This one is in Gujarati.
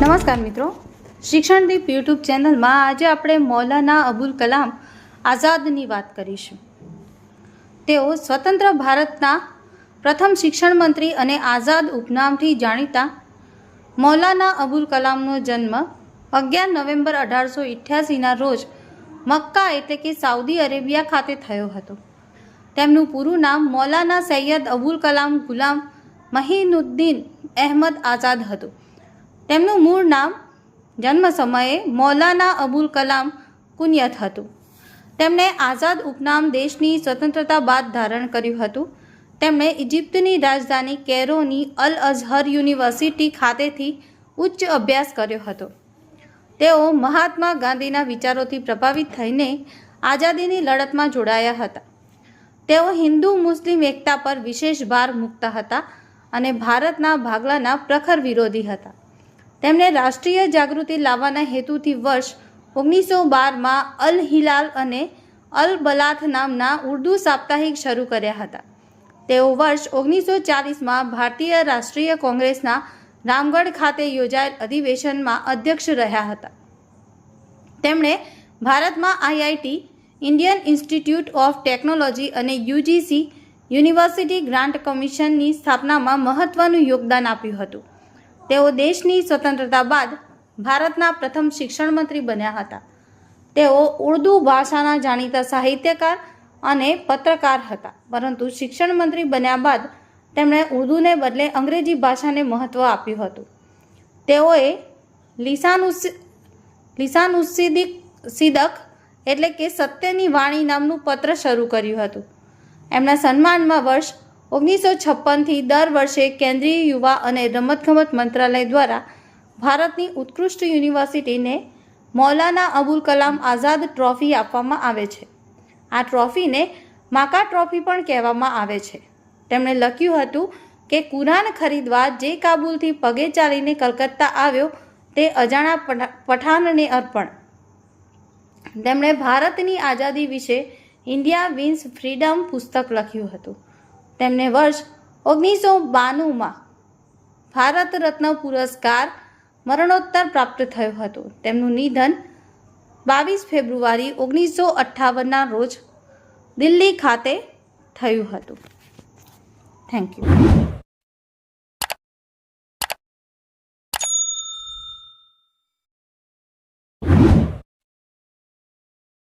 નમસ્કાર મિત્રો. શિક્ષણ દીપ યુટ્યુબ ચેનલમાં આજે આપણે મૌલાના અબુલ કલામ આઝાદની વાત કરીશું. તેઓ સ્વતંત્ર ભારતના પ્રથમ શિક્ષણ મંત્રી અને આઝાદ ઉપનામથી જાણીતા મૌલાના અબુલ કલામનો જન્મ અગિયાર નવેમ્બર અઢારસો ઇઠ્યાસીના રોજ મક્કા એટલે કે સાઉદી અરેબિયા ખાતે થયો હતો. તેમનું પૂરું નામ મૌલાના સૈયદ અબુલ કલામ ગુલામ મહીનુદ્દીન અહેમદ આઝાદ હતું. તેમનું મૂળ નામ જન્મ સમયે મૌલાના અબુલ કલામ કુનિયત હતું. તેમણે આઝાદ ઉપનામ દેશની સ્વતંત્રતા બાદ ધારણ કર્યું હતું. તેમણે ઇજિપ્તની રાજધાની કેરોની અલ અઝહર યુનિવર્સિટી ખાતેથી ઉચ્ચ અભ્યાસ કર્યો હતો. તેઓ મહાત્મા ગાંધીના વિચારોથી પ્રભાવિત થઈને આઝાદીની લડતમાં જોડાયા હતા. તેઓ હિન્દુ, મુસ્લિમ એકતા પર વિશેષ ભાર મૂકતા હતા અને ભારતના ભાગલાના પ્રખર વિરોધી હતા. તેમણે રાષ્ટ્રીય જાગૃતિ લાવવાના હેતુથી વર્ષ ઓગણીસો બારમાં અલ હિલાલ અને અલ બલાથ નામના ઉર્દૂ સાપ્તાહિક શરૂ કર્યા હતા. તેઓ વર્ષ ઓગણીસો ચાલીસમાં ભારતીય રાષ્ટ્રીય કોંગ્રેસના રામગઢ ખાતે યોજાયેલ અધિવેશનમાં અધ્યક્ષ રહ્યા હતા. તેમણે ભારતમાં IIT Indian Institute of Technology અને યુજીસી યુનિવર્સિટી ગ્રાન્ટ કમિશનની સ્થાપનામાં મહત્વનું યોગદાન આપ્યું હતું. તેઓ દેશની સ્વતંત્રતા બાદ ભારતના પ્રથમ શિક્ષણ મંત્રી બન્યા હતા. તેઓ ઉર્દૂ ભાષાના જાણીતા સાહિત્યકાર અને પત્રકાર હતા, પરંતુ શિક્ષણ મંત્રી બન્યા બાદ તેમણે ઉર્દૂને બદલે અંગ્રેજી ભાષાને મહત્ત્વ આપ્યું હતું. તેઓએ લિસાનુસ, લિસાનુસિદિક, સિદક એટલે કે સત્યની વાણી નામનું પત્ર શરૂ કર્યું હતું. એમના સન્માનમાં વર્ષ ઓગણીસો છપ્પનથી દર વર્ષે કેન્દ્રીય યુવા અને રમતગમત મંત્રાલય દ્વારા ભારતની ઉત્કૃષ્ટ યુનિવર્સિટીને મૌલાના અબુલ કલામ આઝાદ ટ્રોફી આપવામાં આવે છે. આ ટ્રોફીને માકા ટ્રોફી પણ કહેવામાં આવે છે. તેમણે લખ્યું હતું કે કુરાન ખરીદવા જે કાબુલથી પગે ચાલીને કલકત્તા આવ્યો તે અજાણા પઠા- પઠાણને અર્પણ. તેમણે ભારતની આઝાદી વિશે ઇન્ડિયા વિન્સ ફ્રીડમ પુસ્તક લખ્યું હતું. તેમને વર્ષ ઓગણીસો બાણુંમાં ભારત રત્ન પુરસ્કાર મરણોત્તર પ્રાપ્ત થયો હતો. તેમનું નિધન બાવીસ ફેબ્રુઆરી ઓગણીસો અઠ્ઠાવનના રોજ દિલ્હી ખાતે થયું હતું. Thank you